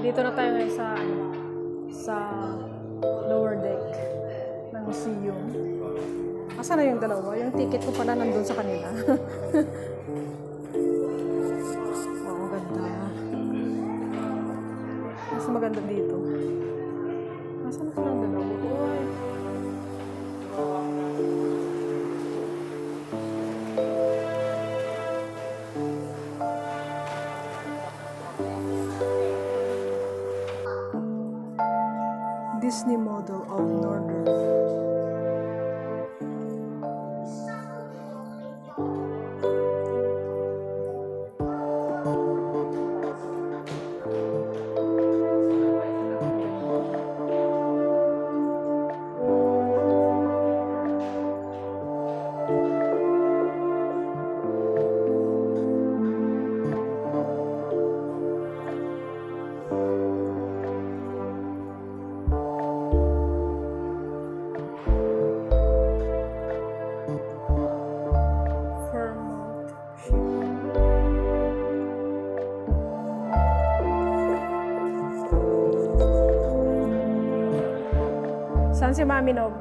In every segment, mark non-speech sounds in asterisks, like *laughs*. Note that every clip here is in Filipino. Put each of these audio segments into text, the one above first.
Dito na tayo ngayon sa, ano, sa lower deck ng museum. Asa na yung dalawa? Yung ticket ko pala nandun sa kanila. *laughs* Oh, wow, ganda. Mas maganda dito. Saan si Mami Nog?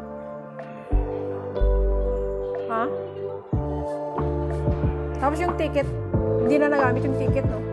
Ha? Tapos yung ticket, hindi na nagamit yung ticket, no?